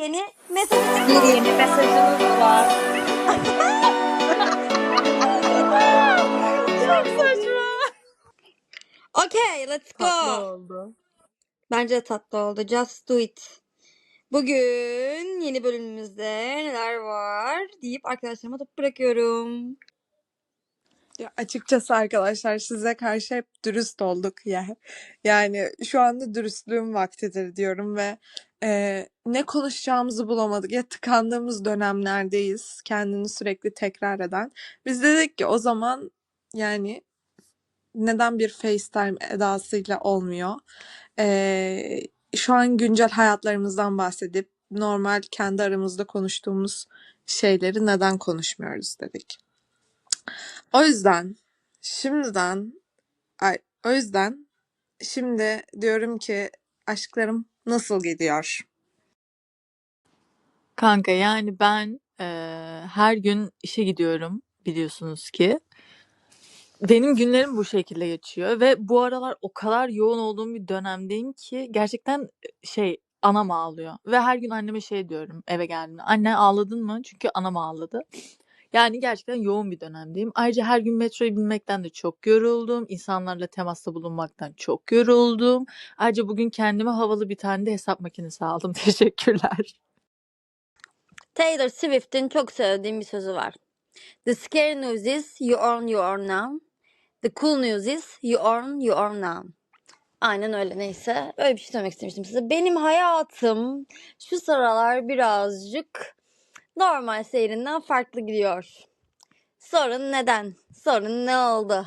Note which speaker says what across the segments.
Speaker 1: yeni mesajımız
Speaker 2: Bir yeni mesajımız var.
Speaker 1: Çok saçma. Okay, let's
Speaker 2: Tatlı
Speaker 1: go.
Speaker 2: oldu.
Speaker 1: Bence de tatlı oldu. Just do it. Bugün yeni bölümümüzde neler var deyip arkadaşlarıma top bırakıyorum.
Speaker 3: Ya açıkçası arkadaşlar size karşı hep dürüst olduk ya. Yani şu anda dürüstlüğün vaktidir diyorum ve e, ne konuşacağımızı bulamadık. Ya tıkandığımız dönemlerdeyiz. Kendini sürekli tekrar eden. Biz dedik ki o zaman yani neden bir FaceTime edasıyla olmuyor? E, şu an güncel hayatlarımızdan bahsedip normal kendi aramızda konuştuğumuz şeyleri neden konuşmuyoruz dedik. O yüzden şimdiden ay, o yüzden şimdi diyorum ki aşklarım nasıl gidiyor?
Speaker 2: Kanka yani ben eee, her gün işe gidiyorum biliyorsunuz ki. Benim günlerim bu şekilde geçiyor ve bu aralar o kadar yoğun olduğum bir dönemdeyim ki gerçekten şey anam ağlıyor. Ve her gün anneme şey diyorum eve geldiğimde. Anne ağladın mı? Çünkü anam ağladı. Yani gerçekten yoğun bir dönemdeyim. Ayrıca her gün metroya binmekten de çok yoruldum. İnsanlarla temasta bulunmaktan çok yoruldum. Ayrıca bugün kendime havalı bir tane de hesap makinesi aldım. Teşekkürler.
Speaker 1: Taylor Swift'in çok sevdiğim bir sözü var. The scary news is you earn you earn now. The cool news is you earn you earn now. Aynen öyle neyse. Öyle bir şey söylemek istemiştim size. Benim hayatım şu sıralar birazcık normal seyrinden farklı gidiyor. Sorun neden? Sorun ne oldu?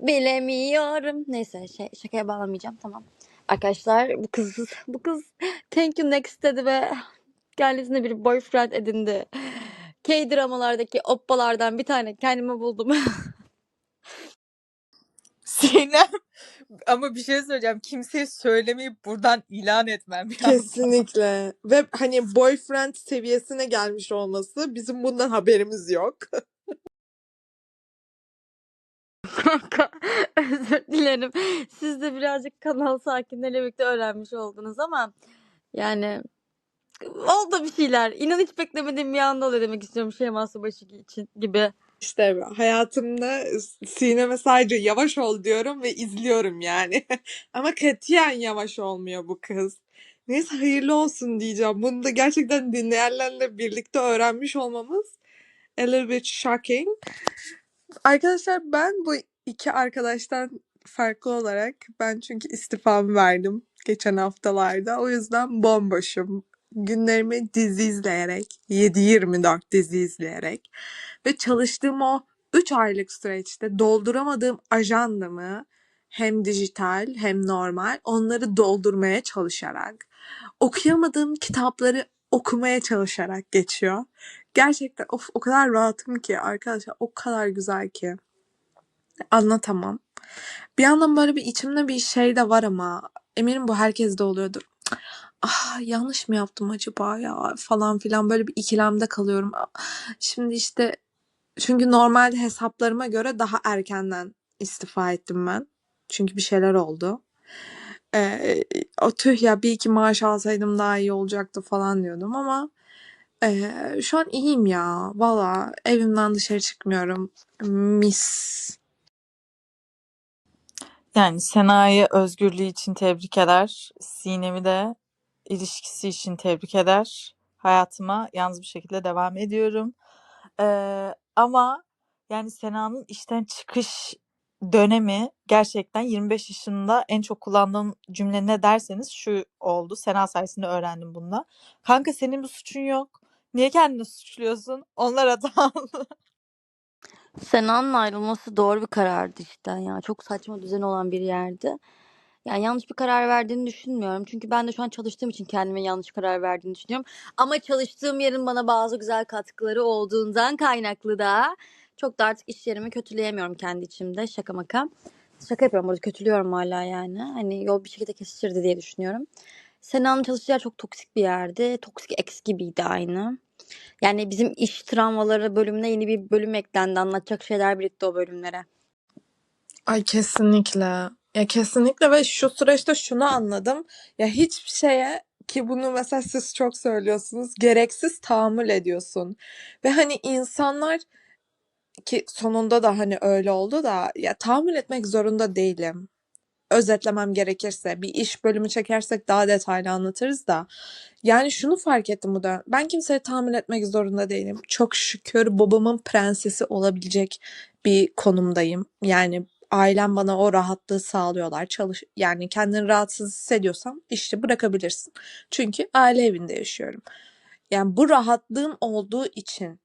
Speaker 1: Bilemiyorum. Neyse şey, şakaya bağlamayacağım tamam. Arkadaşlar bu kız bu kız thank you next dedi ve kendisine bir boyfriend edindi. K-dramalardaki oppalardan bir tane kendime buldum.
Speaker 4: Sinem ama bir şey söyleyeceğim. Kimseye söylemeyip buradan ilan etmem lazım.
Speaker 3: Kesinlikle. Ve hani boyfriend seviyesine gelmiş olması bizim bundan haberimiz yok.
Speaker 1: Kanka özür dilerim. Siz de birazcık kanal sakinleriyle birlikte öğrenmiş oldunuz ama yani oldu bir şeyler. İnan hiç beklemediğim bir anda oluyor demek istiyorum Şeyma Subaşı için gibi.
Speaker 3: İşte hayatımda Sinem'e sadece yavaş ol diyorum ve izliyorum yani. Ama katiyen yavaş olmuyor bu kız. Neyse hayırlı olsun diyeceğim. Bunu da gerçekten dinleyenlerle birlikte öğrenmiş olmamız a little bit shocking. Arkadaşlar ben bu iki arkadaştan farklı olarak ben çünkü istifamı verdim geçen haftalarda. O yüzden bomboşum. Günlerimi dizi izleyerek, 7-24 dizi izleyerek ve çalıştığım o 3 aylık süreçte dolduramadığım ajandamı hem dijital hem normal onları doldurmaya çalışarak, okuyamadığım kitapları okumaya çalışarak geçiyor. Gerçekten of o kadar rahatım ki arkadaşlar o kadar güzel ki anlatamam. Bir yandan böyle bir içimde bir şey de var ama eminim bu herkeste oluyordur. Ah yanlış mı yaptım acaba ya falan filan böyle bir ikilemde kalıyorum. Şimdi işte çünkü normalde hesaplarıma göre daha erkenden istifa ettim ben. Çünkü bir şeyler oldu. Ee, o tüh ya bir iki maaş alsaydım daha iyi olacaktı falan diyordum ama ee, şu an iyiyim ya. Valla evimden dışarı çıkmıyorum. Mis.
Speaker 2: Yani Sena'yı özgürlüğü için tebrik eder. Sinem'i de ilişkisi için tebrik eder. Hayatıma yalnız bir şekilde devam ediyorum. Ee, ama yani Sena'nın işten çıkış dönemi gerçekten 25 yaşında en çok kullandığım cümle ne derseniz şu oldu. Sena sayesinde öğrendim bunu. Kanka senin bir suçun yok. Niye kendini suçluyorsun? Onlar hatalı.
Speaker 1: Sena'nın ayrılması doğru bir karardı cidden ya. Çok saçma düzen olan bir yerdi. Yani yanlış bir karar verdiğini düşünmüyorum. Çünkü ben de şu an çalıştığım için kendime yanlış karar verdiğini düşünüyorum. Ama çalıştığım yerin bana bazı güzel katkıları olduğundan kaynaklı da çok da artık iş yerimi kötüleyemiyorum kendi içimde. Şaka maka. Şaka yapıyorum burada kötülüyorum hala yani. Hani yol bir şekilde kesişirdi diye düşünüyorum. Sena'nın çalıştığı yer çok toksik bir yerdi. Toksik ex gibiydi aynı. Yani bizim iş travmaları bölümüne yeni bir bölüm eklendi. Anlatacak şeyler birikti o bölümlere.
Speaker 3: Ay kesinlikle. Ya kesinlikle ve şu süreçte şunu anladım. Ya hiçbir şeye ki bunu mesela siz çok söylüyorsunuz gereksiz tahammül ediyorsun ve hani insanlar ki sonunda da hani öyle oldu da ya tahammül etmek zorunda değilim. Özetlemem gerekirse bir iş bölümü çekersek daha detaylı anlatırız da yani şunu fark ettim bu dönem. Ben kimseye tahammül etmek zorunda değilim. Çok şükür babamın prensesi olabilecek bir konumdayım. Yani ailem bana o rahatlığı sağlıyorlar. Çalış yani kendini rahatsız hissediyorsan işte bırakabilirsin. Çünkü aile evinde yaşıyorum. Yani bu rahatlığım olduğu için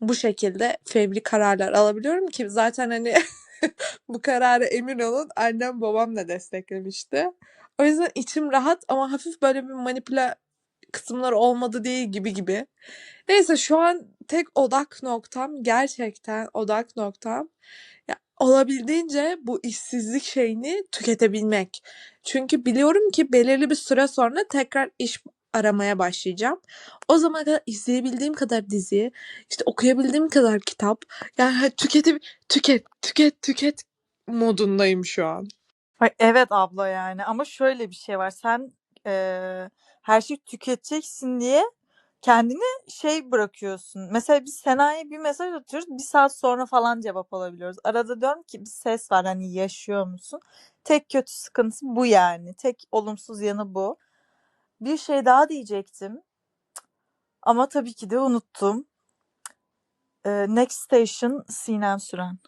Speaker 3: bu şekilde fevri kararlar alabiliyorum ki zaten hani bu kararı emin olun annem babam da desteklemişti. O yüzden içim rahat ama hafif böyle bir manipüle kısımlar olmadı değil gibi gibi. Neyse şu an tek odak noktam gerçekten odak noktam ya olabildiğince bu işsizlik şeyini tüketebilmek. Çünkü biliyorum ki belirli bir süre sonra tekrar iş aramaya başlayacağım. O zamana kadar izleyebildiğim kadar dizi, işte okuyabildiğim kadar kitap, yani tüketip tüket, tüket, tüket modundayım şu an.
Speaker 1: Ay, evet abla yani ama şöyle bir şey var. Sen eee, her şeyi tüketeceksin diye kendini şey bırakıyorsun. Mesela biz Sena'ya bir mesaj atıyoruz. Bir saat sonra falan cevap alabiliyoruz. Arada diyorum ki bir ses var hani yaşıyor musun? Tek kötü sıkıntısı bu yani. Tek olumsuz yanı bu. Bir şey daha diyecektim. Ama tabii ki de unuttum. Next Station Sinem Süren.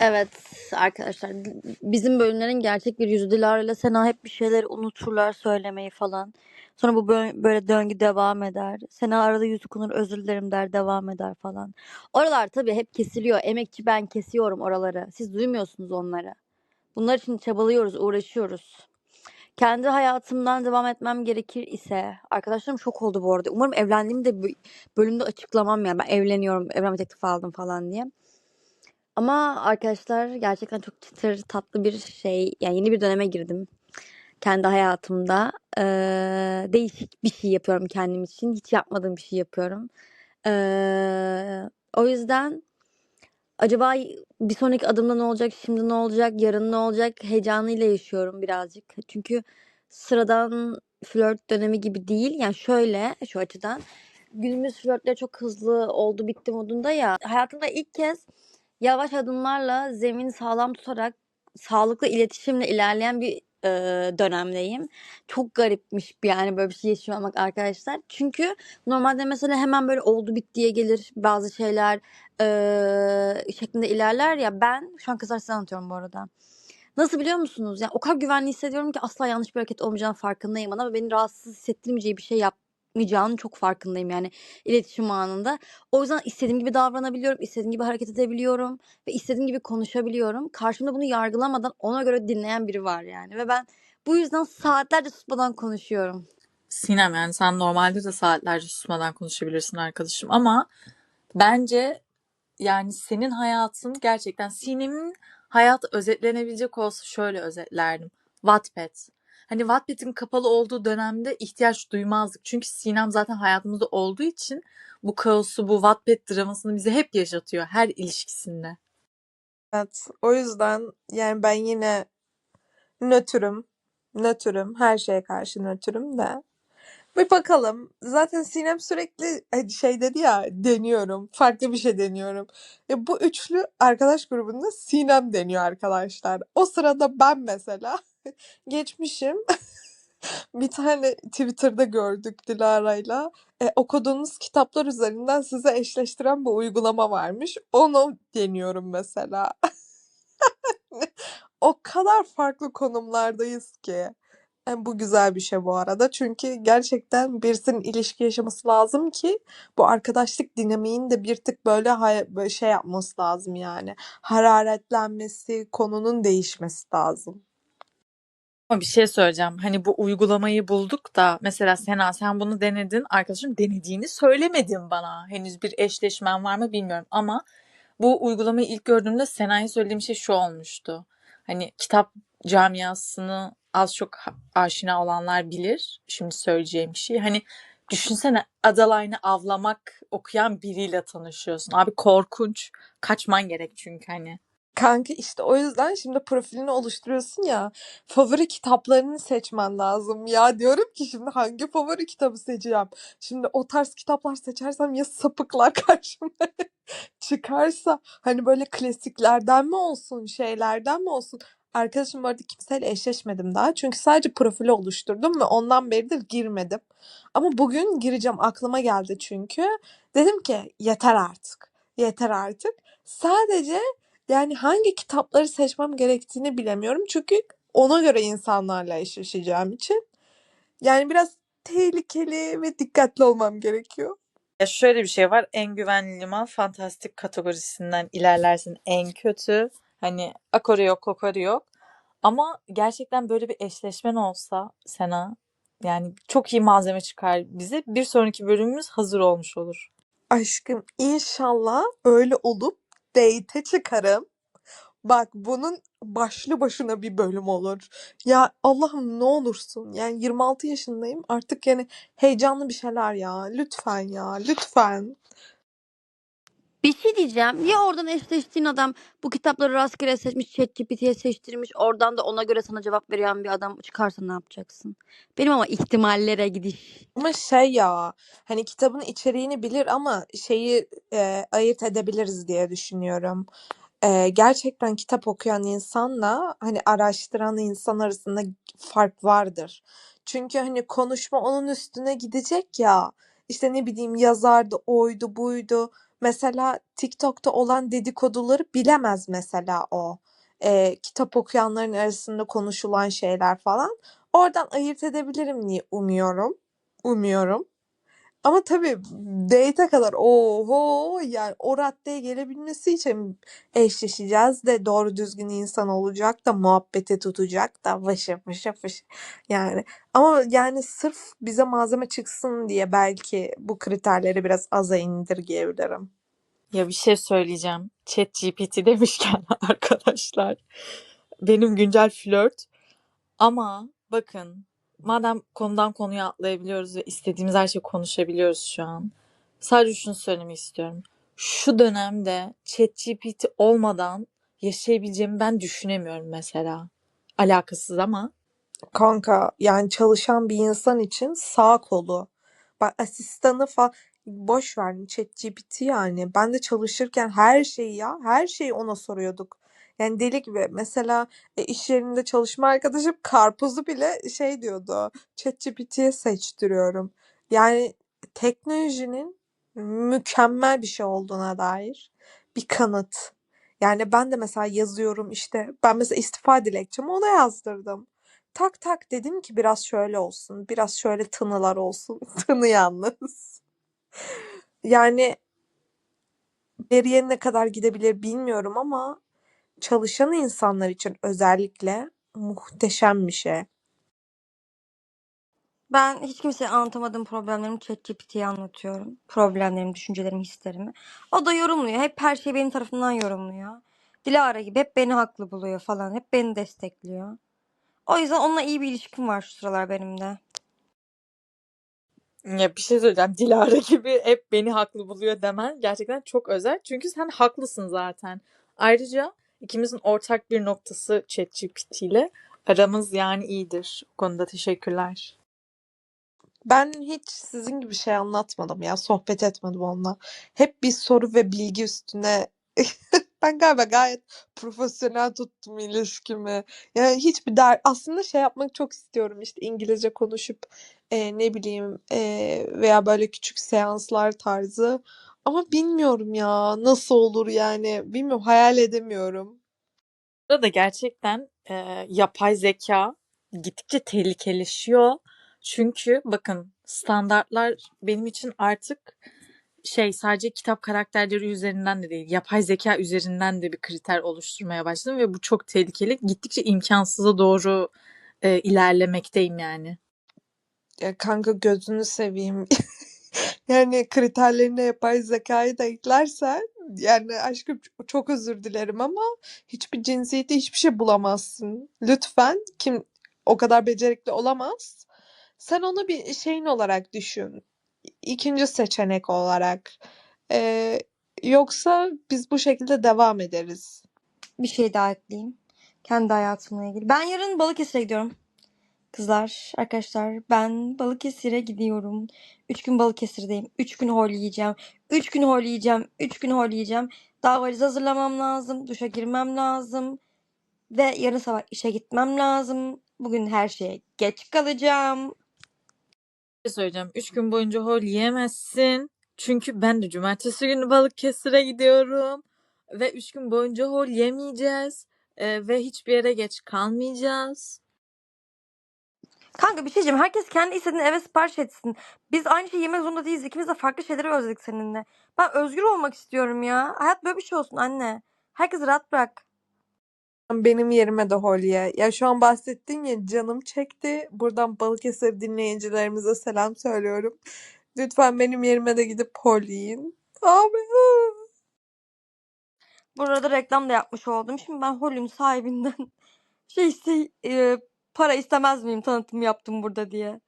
Speaker 5: Evet arkadaşlar bizim bölümlerin gerçek bir yüzü Dilara ile Sena hep bir şeyler unuturlar söylemeyi falan. Sonra bu bö- böyle döngü devam eder. Sena arada yüzü konur özür dilerim der devam eder falan. Oralar tabii hep kesiliyor. Emekçi ben kesiyorum oraları. Siz duymuyorsunuz onları. Bunlar için çabalıyoruz, uğraşıyoruz. Kendi hayatımdan devam etmem gerekir ise arkadaşlarım şok oldu bu arada. Umarım evlendiğimi de bölümde açıklamam ya. Ben evleniyorum, evlenme teklifi aldım falan diye. Ama arkadaşlar gerçekten çok çıtır tatlı bir şey. Yani yeni bir döneme girdim. Kendi hayatımda. Ee, değişik bir şey yapıyorum kendim için. Hiç yapmadığım bir şey yapıyorum. Ee, o yüzden acaba bir sonraki adımda ne olacak, şimdi ne olacak, yarın ne olacak heyecanıyla yaşıyorum birazcık. Çünkü sıradan flört dönemi gibi değil. Yani şöyle şu açıdan. Günümüz flörtleri çok hızlı oldu bitti modunda ya. Hayatımda ilk kez yavaş adımlarla zemin sağlam tutarak sağlıklı iletişimle ilerleyen bir e, dönemdeyim. Çok garipmiş bir yani böyle bir şey yaşamak arkadaşlar. Çünkü normalde mesela hemen böyle oldu bittiye gelir bazı şeyler e, şeklinde ilerler ya ben şu an kızlar size anlatıyorum bu arada. Nasıl biliyor musunuz? Yani o kadar güvenli hissediyorum ki asla yanlış bir hareket olmayacağını farkındayım ama beni rahatsız hissettirmeyeceği bir şey yapmayacağının çok farkındayım yani iletişim anında. O yüzden istediğim gibi davranabiliyorum, istediğim gibi hareket edebiliyorum ve istediğim gibi konuşabiliyorum. Karşımda bunu yargılamadan ona göre dinleyen biri var yani ve ben bu yüzden saatlerce susmadan konuşuyorum.
Speaker 2: Sinem yani sen normalde de saatlerce susmadan konuşabilirsin arkadaşım ama bence yani senin hayatın gerçekten Sinem'in hayatı özetlenebilecek olsa şöyle özetlerdim. Wattpad. Hani Wattpad'in kapalı olduğu dönemde ihtiyaç duymazdık. Çünkü Sinem zaten hayatımızda olduğu için bu kaosu, bu Wattpad dramasını bize hep yaşatıyor her ilişkisinde.
Speaker 3: Evet, o yüzden yani ben yine nötrüm, nötrüm, her şeye karşı nötrüm de. Bir bakalım. Zaten Sinem sürekli hani şey dedi ya deniyorum. Farklı bir şey deniyorum. E, bu üçlü arkadaş grubunda Sinem deniyor arkadaşlar. O sırada ben mesela geçmişim. bir tane Twitter'da gördük Dilara'yla. E, okuduğunuz kitaplar üzerinden size eşleştiren bir uygulama varmış. Onu deniyorum mesela. o kadar farklı konumlardayız ki. Yani bu güzel bir şey bu arada. Çünkü gerçekten birisinin ilişki yaşaması lazım ki bu arkadaşlık dinamiğin de bir tık böyle şey yapması lazım yani. Hararetlenmesi, konunun değişmesi lazım.
Speaker 2: Ama bir şey söyleyeceğim. Hani bu uygulamayı bulduk da mesela Sena sen bunu denedin. Arkadaşım denediğini söylemedin bana. Henüz bir eşleşmen var mı bilmiyorum ama bu uygulamayı ilk gördüğümde Sena'ya söylediğim şey şu olmuştu. Hani kitap camiasını az çok aşina olanlar bilir. Şimdi söyleyeceğim şey. Hani düşünsene Adaline'ı avlamak okuyan biriyle tanışıyorsun. Abi korkunç. Kaçman gerek çünkü hani.
Speaker 3: Kanka işte o yüzden şimdi profilini oluşturuyorsun ya favori kitaplarını seçmen lazım. Ya diyorum ki şimdi hangi favori kitabı seçeceğim? Şimdi o tarz kitaplar seçersem ya sapıklar karşıma çıkarsa hani böyle klasiklerden mi olsun şeylerden mi olsun? Arkadaşım bu arada kimseyle eşleşmedim daha. Çünkü sadece profili oluşturdum ve ondan beridir girmedim. Ama bugün gireceğim aklıma geldi çünkü. Dedim ki yeter artık. Yeter artık. Sadece yani hangi kitapları seçmem gerektiğini bilemiyorum. Çünkü ona göre insanlarla eşleşeceğim için. Yani biraz tehlikeli ve dikkatli olmam gerekiyor.
Speaker 2: Ya şöyle bir şey var. En güvenli liman fantastik kategorisinden ilerlersin. En kötü. Hani akori yok, kokori yok. Ama gerçekten böyle bir eşleşmen olsa Sena yani çok iyi malzeme çıkar bize. Bir sonraki bölümümüz hazır olmuş olur.
Speaker 3: Aşkım inşallah öyle olup date'e çıkarım. Bak bunun başlı başına bir bölüm olur. Ya Allah'ım ne olursun. Yani 26 yaşındayım. Artık yani heyecanlı bir şeyler ya. Lütfen ya. Lütfen.
Speaker 1: Bir şey diyeceğim. Ya oradan eşleştiğin adam bu kitapları rastgele seçmiş, ChatGPT'ye seçtirmiş. Oradan da ona göre sana cevap veren bir adam çıkarsa ne yapacaksın? Benim ama ihtimallere gidiş.
Speaker 3: Ama şey ya hani kitabın içeriğini bilir ama şeyi e, ayırt edebiliriz diye düşünüyorum. E, gerçekten kitap okuyan insanla hani araştıran insan arasında fark vardır. Çünkü hani konuşma onun üstüne gidecek ya işte ne bileyim yazardı oydu buydu. Mesela TikTok'ta olan dedikoduları bilemez mesela o. E, kitap okuyanların arasında konuşulan şeyler falan. Oradan ayırt edebilirim diye umuyorum. Umuyorum. Ama tabii date'e kadar oho yani o raddeye gelebilmesi için eşleşeceğiz de doğru düzgün insan olacak da muhabbete tutacak da vışı vışı vışı yani. Ama yani sırf bize malzeme çıksın diye belki bu kriterleri biraz aza indirgeyebilirim.
Speaker 2: Ya bir şey söyleyeceğim. ChatGPT demişken arkadaşlar. Benim güncel flört. Ama bakın madem konudan konuya atlayabiliyoruz ve istediğimiz her şeyi konuşabiliyoruz şu an. Sadece şunu söylemek istiyorum. Şu dönemde ChatGPT olmadan yaşayabileceğimi ben düşünemiyorum mesela. Alakasız ama.
Speaker 3: Kanka yani çalışan bir insan için sağ kolu. Bak asistanı falan boş ver ChatGPT yani. Ben de çalışırken her şeyi ya her şeyi ona soruyorduk. Yani deli gibi. Mesela e, iş yerinde çalışma arkadaşım karpuzu bile şey diyordu. ChatGPT'ye seçtiriyorum. Yani teknolojinin mükemmel bir şey olduğuna dair bir kanıt. Yani ben de mesela yazıyorum işte ben mesela istifa dilekçemi ona yazdırdım. Tak tak dedim ki biraz şöyle olsun, biraz şöyle tınılar olsun. Tını yalnız. Yani ileriye ne kadar gidebilir bilmiyorum ama çalışan insanlar için özellikle muhteşem bir şey.
Speaker 1: Ben hiç kimseye anlatamadığım problemlerimi ChatGPT'ye anlatıyorum. Problemlerimi, düşüncelerimi, hislerimi. O da yorumluyor. Hep her şeyi benim tarafımdan yorumluyor. Dilara gibi hep beni haklı buluyor falan. Hep beni destekliyor. O yüzden onunla iyi bir ilişkim var şu sıralar benim de.
Speaker 2: Ya bir şey söyleyeceğim. Dilara gibi hep beni haklı buluyor demen gerçekten çok özel. Çünkü sen haklısın zaten. Ayrıca ikimizin ortak bir noktası ChatGPT ile aramız yani iyidir. Bu konuda teşekkürler.
Speaker 3: Ben hiç sizin gibi şey anlatmadım ya. Sohbet etmedim onunla. Hep bir soru ve bilgi üstüne ben galiba gayet profesyonel tuttum ilişkimi. Yani hiçbir der aslında şey yapmak çok istiyorum işte İngilizce konuşup e, ne bileyim e, veya böyle küçük seanslar tarzı. Ama bilmiyorum ya nasıl olur yani bilmiyorum hayal edemiyorum.
Speaker 2: Burada gerçekten e, yapay zeka gittikçe tehlikeleşiyor. Çünkü bakın standartlar benim için artık şey sadece kitap karakterleri üzerinden de değil, yapay zeka üzerinden de bir kriter oluşturmaya başladım ve bu çok tehlikeli. Gittikçe imkansıza doğru e, ilerlemekteyim yani.
Speaker 3: Ya kanka gözünü seveyim. yani kriterlerine yapay zekayı da eklersen yani aşkım çok özür dilerim ama hiçbir cinsiyete hiçbir şey bulamazsın. Lütfen kim o kadar becerikli olamaz. Sen onu bir şeyin olarak düşün. İkinci seçenek olarak. Ee, yoksa biz bu şekilde devam ederiz.
Speaker 1: bir şey daha ekleyeyim. Kendi hayatımla ilgili. Ben yarın Balıkesir'e gidiyorum. Kızlar, arkadaşlar ben Balıkesir'e gidiyorum. Üç gün Balıkesir'deyim. Üç gün hol yiyeceğim. Üç gün hol yiyeceğim. Üç gün hol yiyeceğim. Daha valiz hazırlamam lazım. Duşa girmem lazım. Ve yarın sabah işe gitmem lazım. Bugün her şeye geç kalacağım.
Speaker 2: Bir şey söyleyeceğim. Üç gün boyunca hol yiyemezsin. Çünkü ben de cumartesi günü Balıkesir'e gidiyorum. Ve üç gün boyunca hol yemeyeceğiz. Ee, ve hiçbir yere geç kalmayacağız.
Speaker 1: Kanka bir şey diyeceğim. Herkes kendi istediğini eve sipariş etsin. Biz aynı şeyi yemek zorunda değiliz. İkimiz de farklı şeyleri özledik seninle. Ben özgür olmak istiyorum ya. Hayat böyle bir şey olsun anne. Herkesi rahat bırak.
Speaker 3: Benim yerime de Holye. Ya şu an bahsettin ya canım çekti. Buradan Balıkesir dinleyicilerimize selam söylüyorum. Lütfen benim yerime de gidip hol yiyin. Abi.
Speaker 1: Burada reklam da yapmış oldum. Şimdi ben Holün sahibinden şey iste, e, para istemez miyim tanıtım yaptım burada diye.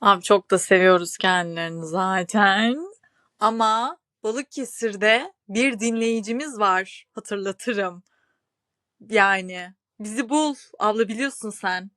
Speaker 2: Abi çok da seviyoruz kendilerini zaten. Ama Balıkesir'de bir dinleyicimiz var. Hatırlatırım. Yani bizi bul. Abla biliyorsun sen.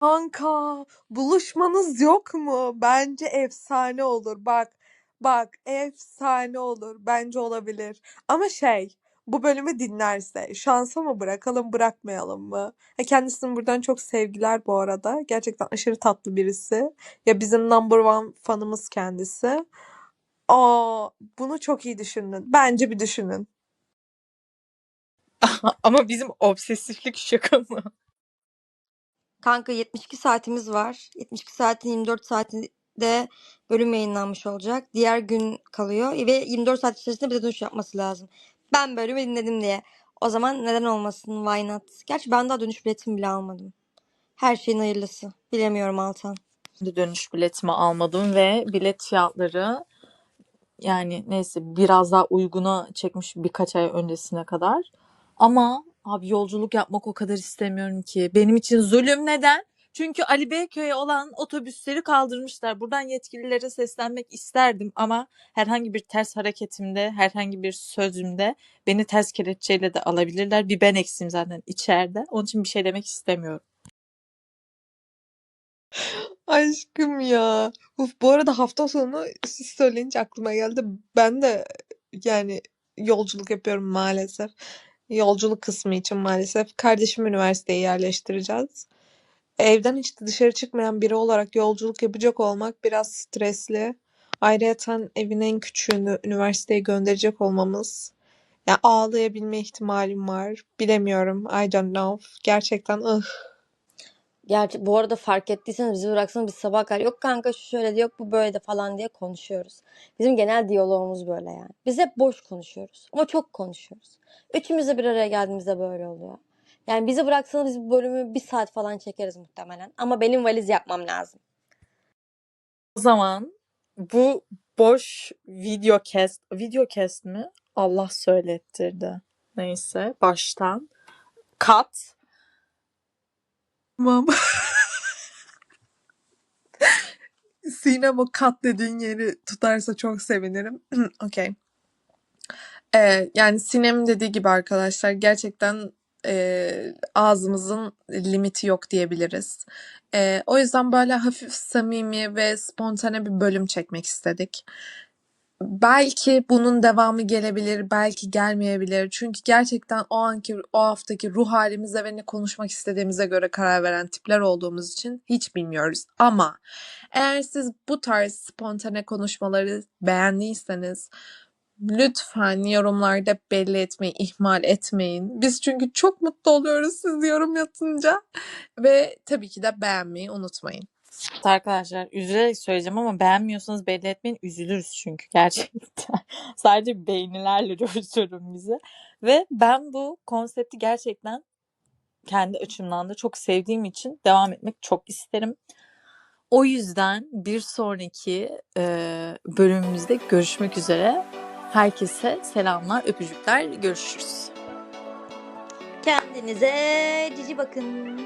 Speaker 3: Kanka buluşmanız yok mu? Bence efsane olur. Bak bak efsane olur. Bence olabilir. Ama şey bu bölümü dinlerse şansa mı bırakalım bırakmayalım mı? Ha, kendisine buradan çok sevgiler bu arada. Gerçekten aşırı tatlı birisi. Ya bizim number one fanımız kendisi. Aa, bunu çok iyi düşünün. Bence bir düşünün.
Speaker 2: Ama bizim obsesiflik şaka mı?
Speaker 1: Kanka 72 saatimiz var. 72 saatin 24 saatinde bölüm yayınlanmış olacak. Diğer gün kalıyor ve 24 saat içerisinde bize dönüş yapması lazım. Ben bölümü dinledim diye. O zaman neden olmasın? Why not? Gerçi ben daha dönüş biletimi bile almadım. Her şeyin hayırlısı. Bilemiyorum Altan.
Speaker 2: de dönüş biletimi almadım ve bilet fiyatları yani neyse biraz daha uyguna çekmiş birkaç ay öncesine kadar. Ama abi yolculuk yapmak o kadar istemiyorum ki. Benim için zulüm neden? Çünkü Ali Beyköy'e olan otobüsleri kaldırmışlar. Buradan yetkililere seslenmek isterdim ama herhangi bir ters hareketimde, herhangi bir sözümde beni ters kelepçeyle de alabilirler. Bir ben eksim zaten içeride. Onun için bir şey demek istemiyorum.
Speaker 3: Aşkım ya. Uf, bu arada hafta sonu siz söyleyince aklıma geldi. Ben de yani yolculuk yapıyorum maalesef. Yolculuk kısmı için maalesef. Kardeşim üniversiteye yerleştireceğiz. Evden hiç dışarı çıkmayan biri olarak yolculuk yapacak olmak biraz stresli. Ayrıyeten evin en küçüğünü üniversiteye gönderecek olmamız. Ya ağlayabilme ihtimalim var. Bilemiyorum. I don't know. Gerçekten ıh.
Speaker 1: Gerçi bu arada fark ettiyseniz bizi bıraksanız biz sabah kadar yok kanka şu şöyle de yok bu böyle de falan diye konuşuyoruz. Bizim genel diyalogumuz böyle yani. Biz hep boş konuşuyoruz ama çok konuşuyoruz. Üçümüz de bir araya geldiğimizde böyle oluyor. Yani bizi bıraksanız biz bu bölümü bir saat falan çekeriz muhtemelen. Ama benim valiz yapmam lazım.
Speaker 2: O zaman bu boş video cast, video cast mi? Allah söylettirdi. Neyse baştan. Kat.
Speaker 3: Tamam. Sinem o kat dediğin yeri tutarsa çok sevinirim. Okey. Ee, yani Sinem'in dediği gibi arkadaşlar gerçekten e, ağzımızın limiti yok diyebiliriz. E, o yüzden böyle hafif samimi ve spontane bir bölüm çekmek istedik. Belki bunun devamı gelebilir, belki gelmeyebilir. Çünkü gerçekten o anki, o haftaki ruh halimize ve ne konuşmak istediğimize göre karar veren tipler olduğumuz için hiç bilmiyoruz. Ama eğer siz bu tarz spontane konuşmaları beğendiyseniz lütfen yorumlarda belli etmeyi ihmal etmeyin. Biz çünkü çok mutlu oluyoruz siz yorum yazınca. Ve tabii ki de beğenmeyi unutmayın.
Speaker 2: Arkadaşlar üzülerek söyleyeceğim ama beğenmiyorsanız belli etmeyin. Üzülürüz çünkü gerçekten. Sadece beğenilerle coştururum bizi. Ve ben bu konsepti gerçekten kendi açımdan da çok sevdiğim için devam etmek çok isterim. O yüzden bir sonraki e, bölümümüzde görüşmek üzere. Herkese selamlar, öpücükler. Görüşürüz.
Speaker 1: Kendinize cici bakın.